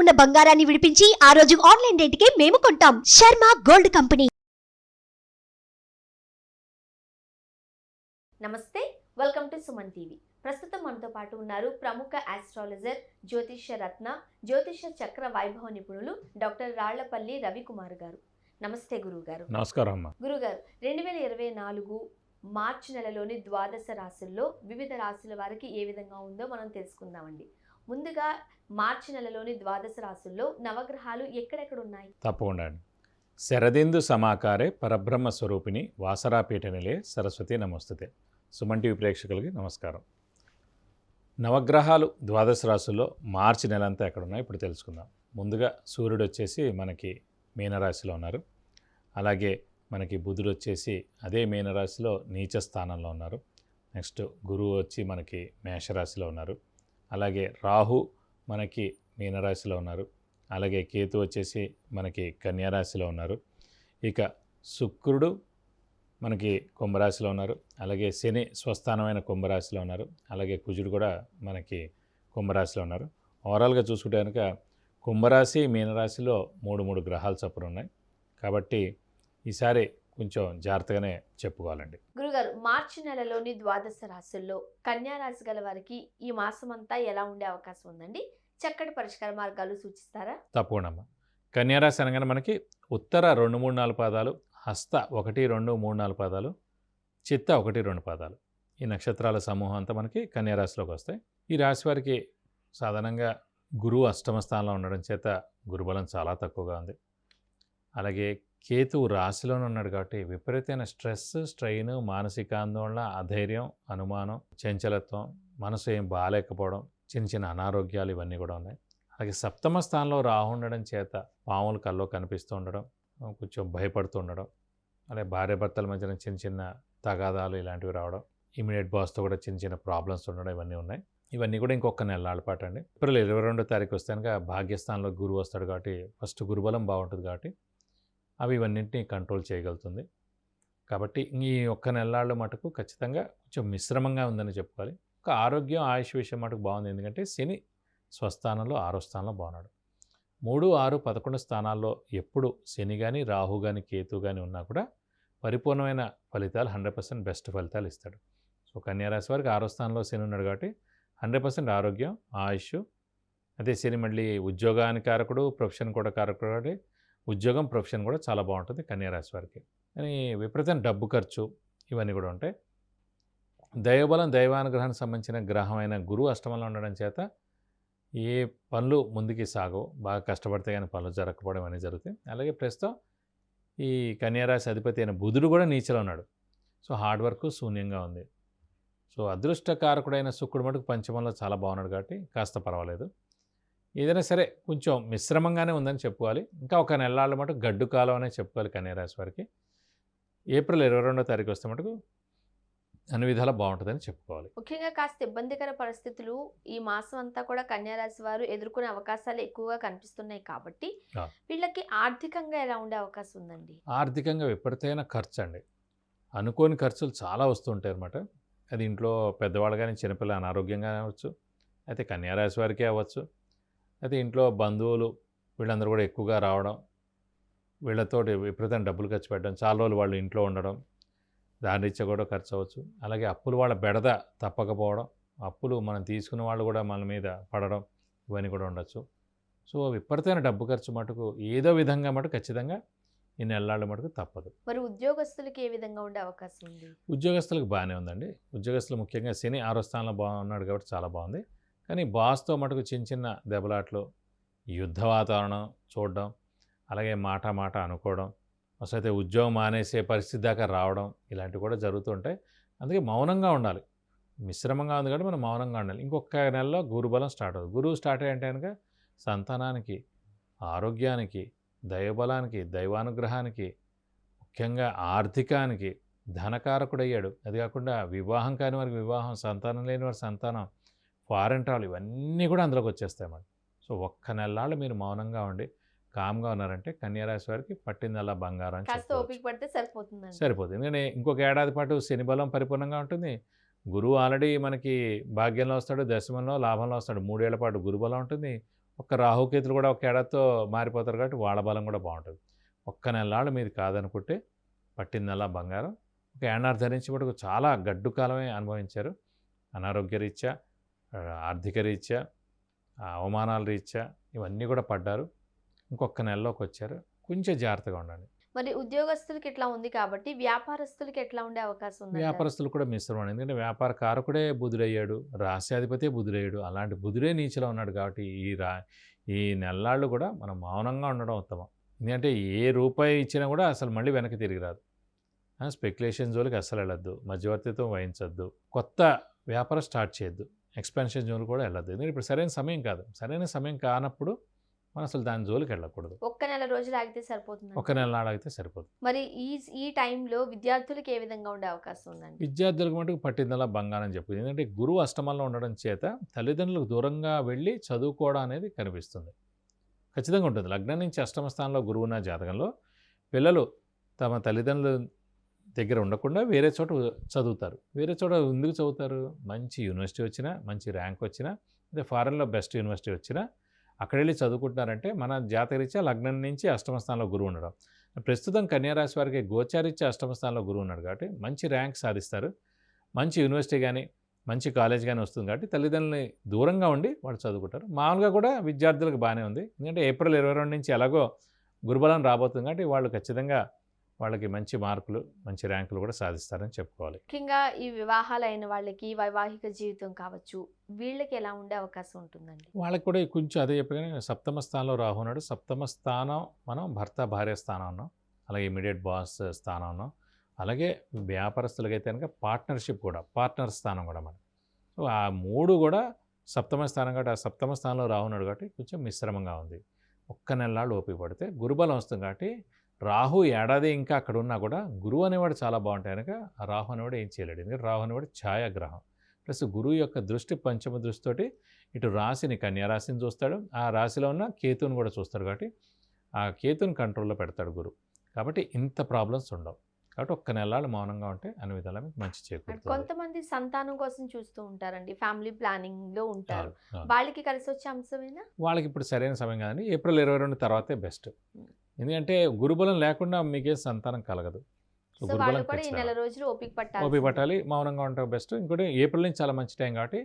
ఉన్న బంగారాన్ని విడిపించి ఆ రోజు ఆన్లైన్ రేటుకే మేము కొంటాం. Sharma gold company. నమస్తే వెల్కమ్ టు సుమన్ టీవీ. ప్రస్తుతం మనతో పాటు ఉన్నారు ప్రముఖ ఆస్ట్రాలజర్ జ్యోతిష్య రత్న జ్యోతిష్య చక్ర వైభవ నిపుణులు డాక్టర్ రాళ్ళపల్లి రవికుమార్ గారు. నమస్తే గురువు గారు నమస్కారం అమ్మ. గురుగారు రెండు వేల ఇరవై నాలుగు మార్చి నెలలోని ద్వాదశ రాశుల్లో వివిధ రాశుల వారికి ఏ విధంగా ఉందో మనం తెలుసుకుందామండి. ముందుగా మార్చి నెలలోని ద్వాదశ రాశుల్లో నవగ్రహాలు ఎక్కడెక్కడ ఉన్నాయి తప్పకుండా శరదేందు సమాకారే పరబ్రహ్మ స్వరూపిణి వాసరాపీఠ నిలే సరస్వతి నమస్తుతే. సుమన్ టీవీ ప్రేక్షకులకి నమస్కారం. నవగ్రహాలు ద్వాదశ రాశుల్లో మార్చి నెలంతా ఎక్కడున్నాయో? ఇప్పుడు తెలుసుకుందాం. ముందుగా సూర్యుడు వచ్చేసి మనకి మీనరాశిలో ఉన్నారు. అలాగే మనకి బుధుడు వచ్చేసి అదే మీనరాశిలో నీచ స్థానంలో ఉన్నారు. నెక్స్ట్ గురువు వచ్చి మనకి మేషరాశిలో ఉన్నారు. అలాగే రాహు మనకి మీనరాశిలో ఉన్నారు. అలాగే కేతు వచ్చేసి మనకి కన్యారాశిలో ఉన్నారు. ఇక శుక్రుడు మనకి కుంభరాశిలో ఉన్నారు. అలాగే శని స్వస్థానమైన కుంభరాశిలో ఉన్నారు. అలాగే కుజుడు కూడా మనకి కుంభరాశిలో ఉన్నారు. ఓవరాల్గా చూసుకుంటే కనుక కుంభరాశి మీనరాశిలో మూడు మూడు గ్రహాలు చొప్పున ఉన్నాయి. కాబట్టి ఈసారి కొంచెం జాగ్రత్తగానే చెప్పుకోవాలండి. గురుగారు మార్చి నెలలోని ద్వాదశ రాశుల్లో కన్యా రాశి గల వారికి ఈ మాసం అంతా ఎలా ఉండే అవకాశం ఉందండి? చక్కటి పరిష్కార మార్గాలు సూచిస్తారా? తప్పకుండా కన్యారాశి అనగానే మనకి ఉత్తర రెండు మూడు నాలుగు పాదాలు హస్త ఒకటి రెండు మూడు నాలుగు పాదాలు చిత్త ఒకటి రెండు పాదాలు. ఈ నక్షత్రాల సమూహం అంతా మనకి కన్యారాశిలోకి వస్తాయి. ఈ రాశి వారికి సాధారణంగా గురువు అష్టమ స్థానంలో ఉండడం చేత గురుబలం చాలా తక్కువగా ఉంది. అలాగే కేతువు రాశిలోనే ఉన్నాడు కాబట్టి విపరీతమైన స్ట్రెస్ స్ట్రెయిన్ మానసిక ఆందోళన అధైర్యం అనుమానం చంచలత్వం మనసు ఏం బాగాలేకపోవడం చిన్న చిన్న అనారోగ్యాలు ఇవన్నీ కూడా ఉన్నాయి. అలాగే సప్తమ స్థానంలో రాహు ఉండడం చేత పాములు కల్లో కనిపిస్తూ ఉండడం కొంచెం భయపడుతూ ఉండడం అలాగే భార్యాభర్తల మధ్యన చిన్న చిన్న తగాదాలు ఇలాంటివి రావడం ఇమీడియట్ బాస్తో కూడా చిన్న చిన్న ప్రాబ్లమ్స్ ఉండడం ఇవన్నీ ఉన్నాయి. ఇవన్నీ కూడా ఇంకొక నెలల పాటు అండి. ఏప్రిల్ ఇరవై రెండో తారీఖు వస్తే కనుక భాగ్యస్థానంలో గురువు వస్తాడు కాబట్టి ఫస్ట్ గురుబలం బాగుంటుంది కాబట్టి అవి ఇవన్నింటినీ కంట్రోల్ చేయగలుగుతుంది. కాబట్టి ఈ ఒక్క నెలలాళ్ళు మటుకు ఖచ్చితంగా కొంచెం మిశ్రమంగా ఉందని చెప్పుకోవాలి. ఒక ఆరోగ్యం ఆయుష్ విషయం మటుకు బాగుంది. ఎందుకంటే శని స్వస్థానంలో ఆరో స్థానంలో బాగున్నాడు. మూడు ఆరు పదకొండు స్థానాల్లో ఎప్పుడు శని కానీ రాహు కానీ కేతు కానీ ఉన్నా కూడా పరిపూర్ణమైన ఫలితాలు హండ్రెడ్ పర్సెంట్ బెస్ట్ ఫలితాలు ఇస్తాడు. సో కన్యారాశి వారికి ఆరో స్థానంలో శని ఉన్నాడు కాబట్టి హండ్రెడ్ పర్సెంట్ ఆరోగ్యం ఆయుష్. అదే శని మళ్ళీ ఉద్యోగానికి కారకుడు ప్రొఫెషన్ కూడా కారకుడు కాబట్టి ఉద్యోగం ప్రొఫెషన్ కూడా చాలా బాగుంటుంది కన్యారాశి వారికి. కానీ విపరీతం డబ్బు ఖర్చు ఇవన్నీ కూడా ఉంటాయి. దైవబలం దైవానుగ్రహానికి సంబంధించిన గ్రహమైన గురువు అష్టమంలో ఉండడం చేత ఏ పనులు ముందుకి సాగవు. బాగా కష్టపడితే కానీ పనులు జరగకపోవడం అనేది జరుగుతాయి అలాగే ప్రస్తుతం ఈ కన్యారాశి అధిపతి అయిన బుధుడు కూడా నీచలో ఉన్నాడు. సో హార్డ్ వర్క్ శూన్యంగా ఉంది. సో అదృష్టకారకుడైన శుక్రుడు మటుకు పంచమంలో చాలా బాగున్నాడు కాబట్టి కాస్త పర్వాలేదు. ఏదైనా సరే కొంచెం మిశ్రమంగానే ఉందని చెప్పుకోవాలి. ఇంకా ఒక నెలల మటుకు గడ్డు కాలం అనే చెప్పుకోవాలి కన్యారాశి వారికి. ఏప్రిల్ ఇరవై రెండో తారీఖు వస్తే మటుకు అన్ని విధాలా బాగుంటుందని చెప్పుకోవాలి. ముఖ్యంగా కాస్త ఇబ్బందికర పరిస్థితులు ఈ మాసం అంతా కూడా కన్యా రాశి వారు ఎదుర్కొనే అవకాశాలు ఎక్కువగా కనిపిస్తున్నాయి కాబట్టి. వీళ్ళకి ఆర్థికంగా ఎలా ఉండే అవకాశం ఉందండి? ఆర్థికంగా విపరీతమైన ఖర్చు అండి అనుకోని ఖర్చులు చాలా వస్తుంటాయి అన్నమాట అది ఇంట్లో పెద్దవాళ్ళు కానీ చిన్నపిల్లలు అనారోగ్యంగా అవ్వచ్చు అయితే కన్యారాశి వారికే అవ్వచ్చు. అయితే ఇంట్లో బంధువులు వీళ్ళందరూ కూడా ఎక్కువగా రావడం వీళ్ళతోటి విపరీతమైన డబ్బులు ఖర్చు పెట్టడం చాలా రోజులు వాళ్ళు ఇంట్లో ఉండడం దాని రీత్యా కూడా ఖర్చు అవ్వచ్చు అలాగే అప్పులు వాళ్ళ బెడద తప్పకపోవడం అప్పులు మనం తీసుకున్న వాళ్ళు కూడా మన మీద పడడం ఇవన్నీ కూడా ఉండొచ్చు. సో విపరీతమైన డబ్బు ఖర్చు మటుకు ఏదో విధంగా మటుకు ఖచ్చితంగా ఈ నెలలాళ్ళ మటుకు తప్పదు. మరి ఉద్యోగస్తులకి ఏ విధంగా ఉండే అవకాశం ఉంది? ఉద్యోగస్తులకు బాగానే ఉందండి. ఉద్యోగస్తులు ముఖ్యంగా శని ఆరో స్థానంలో బాగున్నాడు కాబట్టి చాలా బాగుంది. కానీ బాస్తో మటుకు చిన్న చిన్న దెబ్బలాట్లు యుద్ధ వాతావరణం చూడడం అలాగే మాట మాట అనుకోవడం అసలు అయితే ఉద్యోగం మానేసే పరిస్థితి దాకా రావడం ఇలాంటివి కూడా జరుగుతుంటాయి అందుకే మౌనంగా ఉండాలి. మిశ్రమంగా ఉంది కాబట్టి మనం మౌనంగా ఉండాలి. ఇంకొక నెలలో గురుబలం స్టార్ట్ అవుతుంది. గురువు స్టార్ట్ అయ్యంటే కనుక సంతానానికి ఆరోగ్యానికి దైవబలానికి దైవానుగ్రహానికి ముఖ్యంగా ఆర్థికానికి ధనకారకుడయ్యాడు. అది కాకుండా వివాహం కాని వారికి వివాహం సంతానం లేని వారి సంతానం ఫారెన్ ట్రావెల్ ఇవన్నీ కూడా అందులోకి వచ్చేస్తాయి మనం సో ఒక్క నెలలు మీరు మౌనంగా ఉండి కామ్గా ఉన్నారంటే కన్యారాశి వారికి పట్టిందల్లా బంగారం పడితే సరిపోతుందండి. సరిపోతుంది. ఎందుకంటే ఇంకొక ఏడాది పాటు శని బలం పరిపూర్ణంగా ఉంటుంది. గురువు ఆల్రెడీ మనకి భాగ్యంలో వస్తాడు దశమంలో లాభంలో వస్తాడు. మూడేళ్ళ పాటు గురుబలం ఉంటుంది. ఒక్క రాహుకేతులు కూడా ఒక ఏడాదితో మారిపోతారు కాబట్టి వాళ్ళ బలం కూడా బాగుంటుంది. ఒక్క నెలలాళ్ళు మీది కాదనుకుంటే పట్టిన నెల బంగారం. ఒక ఏడాది ధరించి కూడా చాలా గడ్డు కాలమే అనుభవించారు. అనారోగ్య రీత్యా ఆర్థిక రీత్యా అవమానాల రీత్యా ఇవన్నీ కూడా పడ్డారు. ఇంకొక నెలలోకి వచ్చారు కొంచెం జాగ్రత్తగా ఉండండి. మరి ఉద్యోగస్తులకి ఇట్లా ఉంది కాబట్టి వ్యాపారస్తులకి ఎట్లా ఉండే అవకాశం ఉంది వ్యాపారస్తులు కూడా మిశ్రమం ఎందుకంటే వ్యాపార కారకుడే బుధుడయ్యాడు. రాశ్యాధిపతే బుధుడయ్యాడు. అలాంటి బుధుడే నీచలో ఉన్నాడు కాబట్టి ఈ రా ఈ నెల్లాళ్ళు కూడా మనం మౌనంగా ఉండడం ఉత్తమం. ఎందుకంటే ఏ రూపాయి ఇచ్చినా కూడా అసలు మళ్ళీ వెనక్కి తిరిగి రాదు. స్పెక్యులేషన్ జోలికి అస్సలు వెళ్ళొద్దు. మధ్యవర్తిత్వం వహించొద్దు. కొత్త వ్యాపారం స్టార్ట్ చేయొద్దు. ఎక్స్పెన్షన్ జోలు కూడా వెళ్ళొద్దు. ఎందుకంటే ఇప్పుడు సరైన సమయం కాదు. సరైన సమయం కానప్పుడు మనం అసలు దాని జోలికి వెళ్ళకూడదు ఒక్క నెల రోజులు ఆగితే సరిపోతుంది ఒక నెల నాడైతే సరిపోతుంది. మరి ఈ ఈ టైంలో విద్యార్థులకి ఏ విధంగా ఉండే అవకాశం ఉందండి? విద్యార్థులకు మటుకు పట్టిందల్లా బంగారం చెప్పు ఎందుకంటే గురువు అష్టమంలో ఉండడం చేత తల్లిదండ్రులకు దూరంగా వెళ్ళి చదువుకోవడం అనేది కనిపిస్తుంది. ఖచ్చితంగా ఉంటుంది. లగ్నం నుంచి అష్టమ స్థానంలో గురువు ఉన్న జాతకంలో పిల్లలు తమ తల్లిదండ్రుల దగ్గర ఉండకుండా వేరే చోట చదువుతారు. వేరే చోట ఎందుకు చదువుతారు? మంచి యూనివర్సిటీ వచ్చినా మంచి ర్యాంక్ వచ్చినా అదే ఫారెన్లో బెస్ట్ యూనివర్సిటీ వచ్చినా అక్కడ వెళ్ళి చదువుకుంటున్నారంటే మన జాతకరీత్యా లగ్నం నుంచి అష్టమ స్థానంలో గురువు ఉండడం. ప్రస్తుతం కన్యారాశి వారికి గోచారిత్య అష్టమ స్థానంలో గురువు ఉన్నాడు కాబట్టి మంచి ర్యాంక్ సాధిస్తారు. మంచి యూనివర్సిటీ కానీ మంచి కాలేజ్ కానీ వస్తుంది కాబట్టి తల్లిదండ్రులని దూరంగా ఉండి వాళ్ళు చదువుకుంటారు. మామూలుగా కూడా విద్యార్థులకు బాగానే ఉంది. ఎందుకంటే ఏప్రిల్ ఇరవై రెండు నుంచి ఎలాగో గురుబలం రాబోతుంది కాబట్టి వాళ్ళు ఖచ్చితంగా వాళ్ళకి మంచి మార్కులు మంచి ర్యాంకులు కూడా సాధిస్తారని చెప్పుకోవాలి. ముఖ్యంగా ఈ వివాహాలు అయిన వాళ్ళకి వైవాహిక జీవితం కావచ్చు వీళ్ళకి ఎలా ఉండే అవకాశం ఉంటుందండి? వాళ్ళకి కూడా కొంచెం అదే చెప్పగానే సప్తమ స్థానంలో రాహు ఉన్నాడు. సప్తమ స్థానం మనం భర్త భార్య స్థానం ఉన్నాం అలాగే ఇమీడియట్ బాస్ స్థానం ఉన్నాం అలాగే వ్యాపారస్తులకైతే కనుక పార్ట్నర్షిప్ కూడా పార్ట్నర్ స్థానం కూడా మనం. సో ఆ మూడు కూడా సప్తమ స్థానం కాబట్టి ఆ సప్తమ స్థానంలో రాహు ఉన్నాడు కాబట్టి కొంచెం మిశ్రమంగా ఉంది. ఒక్క నెలలాళ్ళు ఓపిక పడితే గురుబలం వస్తుంది కాబట్టి రాహు ఏడాది ఇంకా అక్కడ ఉన్నా కూడా గురువు అనేవాడు చాలా బాగుంటాయి. కనుక రాహు అనేవాడు ఏం చేయలేడు. ఎందుకంటే రాహు అనేవాడు ఛాయాగ్రహం. ప్లస్ గురువు యొక్క దృష్టి పంచమ దృష్టితోటి ఇటు రాశిని కన్యా రాశిని చూస్తాడు. ఆ రాశిలో ఉన్న కేతుని కూడా చూస్తాడు కాబట్టి ఆ కేతుని కంట్రోల్లో పెడతాడు గురువు. కాబట్టి ఇంత ప్రాబ్లమ్స్ ఉండవు. కాబట్టి ఒక్క నెలలు మౌనంగా ఉంటే అన్ని విధాలా మీకు మంచి చేకూరుతుంది కొంతమంది సంతానం కోసం చూస్తూ ఉంటారండి. ఫ్యామిలీ ప్లానింగ్లో ఉంటారు. వాళ్ళకి కలిసి వచ్చే అంశమేనా? వాళ్ళకి ఇప్పుడు సరైన సమయం కాదండి. ఏప్రిల్ ఇరవై రెండు తర్వాతే బెస్ట్. ఎందుకంటే గురుబలం లేకుండా మీకే సంతానం కలగదు. గురుబలం వాళ్ళు కూడా ఈ ఖచ్చితంగా. నెల రోజులు ఓపిక పట్టాలి మౌనంగా ఉంటే బెస్ట్. ఇంకోటి ఏప్రిల్ నుంచి చాలా మంచి టైం కాబట్టి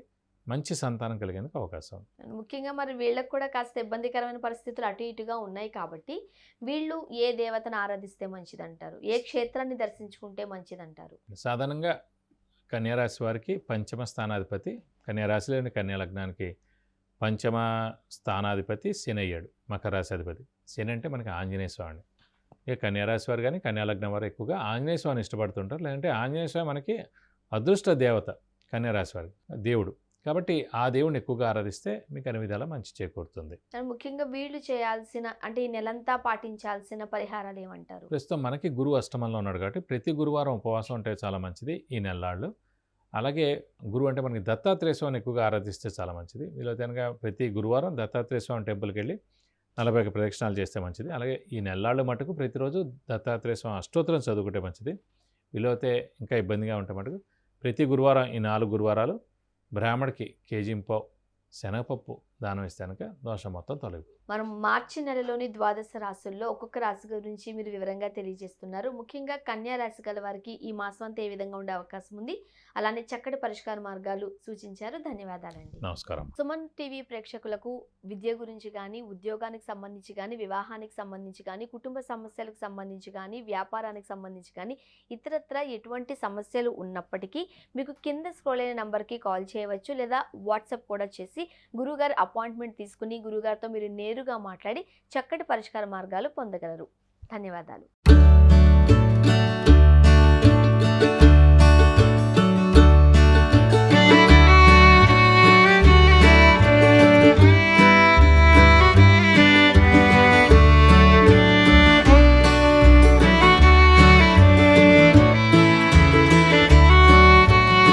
మంచి సంతానం కలిగేందుకు అవకాశం ఉంది. ముఖ్యంగా మరి వీళ్ళకి కూడా కాస్త ఇబ్బందికరమైన పరిస్థితులు అటు ఇటుగా ఉన్నాయి కాబట్టి వీళ్ళు ఏ దేవతను ఆరాధిస్తే మంచిదంటారు? ఏ క్షేత్రాన్ని దర్శించుకుంటే మంచిదంటారు? సాధారణంగా కన్యారాశి వారికి పంచమ స్థానాధిపతి కన్యారాశిలోని కన్యా లగ్నానికి పంచమ స్థానాధిపతి శని అయ్యాడు మకర రాశి అధిపతి శని అంటే మనకి ఆంజనేయ స్వామి. ఇక కన్యారాశి వారు కానీ కన్యా లగ్నం వారు ఎక్కువగా ఆంజనేయ స్వామిని ఇష్టపడుతుంటారు. లేదంటే ఆంజనేయ స్వామి మనకి అదృష్ట దేవత కన్యారాశి వారికి దేవుడు. కాబట్టి ఆ దేవుడిని ఎక్కువగా ఆరాధిస్తే మీకు అన్ని విధాలా మంచి చేకూరుతుంది. ముఖ్యంగా వీళ్ళు చేయాల్సిన అంటే ఈ నెలంతా పాటించాల్సిన పరిహారాలు ఏమంటారు? ప్రస్తుతం మనకి గురువు అష్టమంలో ఉన్నాడు కాబట్టి ప్రతి గురువారం ఉపవాసం ఉంటే చాలా మంచిది. ఈ నెలలాళ్ళు అలాగే గురువు అంటే మనకి దత్తాత్రేయ స్వామిని ఎక్కువగా ఆరాధిస్తే చాలా మంచిది. వీళ్ళైతే కనుక ప్రతి గురువారం దత్తాత్రేయ స్వామి టెంపుల్కి వెళ్ళి నలభై ఒక ప్రదక్షిణాలు చేస్తే మంచిది. అలాగే ఈ నెల్లాళ్ళు మటుకు ప్రతిరోజు దత్తాత్రేయ స్వామి అష్టోత్తరం చదువుకుంటే మంచిది. వీలైతే ఇంకా ఇబ్బందిగా ఉంటే మటుకు ప్రతి గురువారం ఈ నాలుగు గురువారాలు బ్రాహ్మడికి కేజీంపావు శనగపప్పు దానం ఇస్తే కనుక దోషం మొత్తం తొలగి మనం మార్చి నెలలోని ద్వాదశ రాశుల్లో ఒక్కొక్క రాశి గురించి మీరు వివరంగా తెలియజేస్తున్నారు. ముఖ్యంగా కన్యా రాశి గల వారికి ఈ మాసం అంతా ఏ విధంగా ఉండే అవకాశం ఉంది? అలానే చక్కటి పరిష్కార మార్గాలు సూచించారు. ధన్యవాదాలండి. నమస్కారం. సుమన్ టీవీ ప్రేక్షకులకు విద్య గురించి కానీ ఉద్యోగానికి సంబంధించి కానీ వివాహానికి సంబంధించి కానీ కుటుంబ సమస్యలకు సంబంధించి కానీ వ్యాపారానికి సంబంధించి కానీ ఇతరత్ర ఎటువంటి సమస్యలు ఉన్నప్పటికీ మీకు కింద స్క్రోల్ అయిన నంబర్కి కాల్ చేయవచ్చు లేదా వాట్సాప్ కూడా చేసి గురుగారి అపాయింట్మెంట్ తీసుకుని గురుగారితో మీరు నేరుగా మాట్లాడి చక్కటి పరిష్కార మార్గాలు పొందగలరు. ధన్యవాదాలు.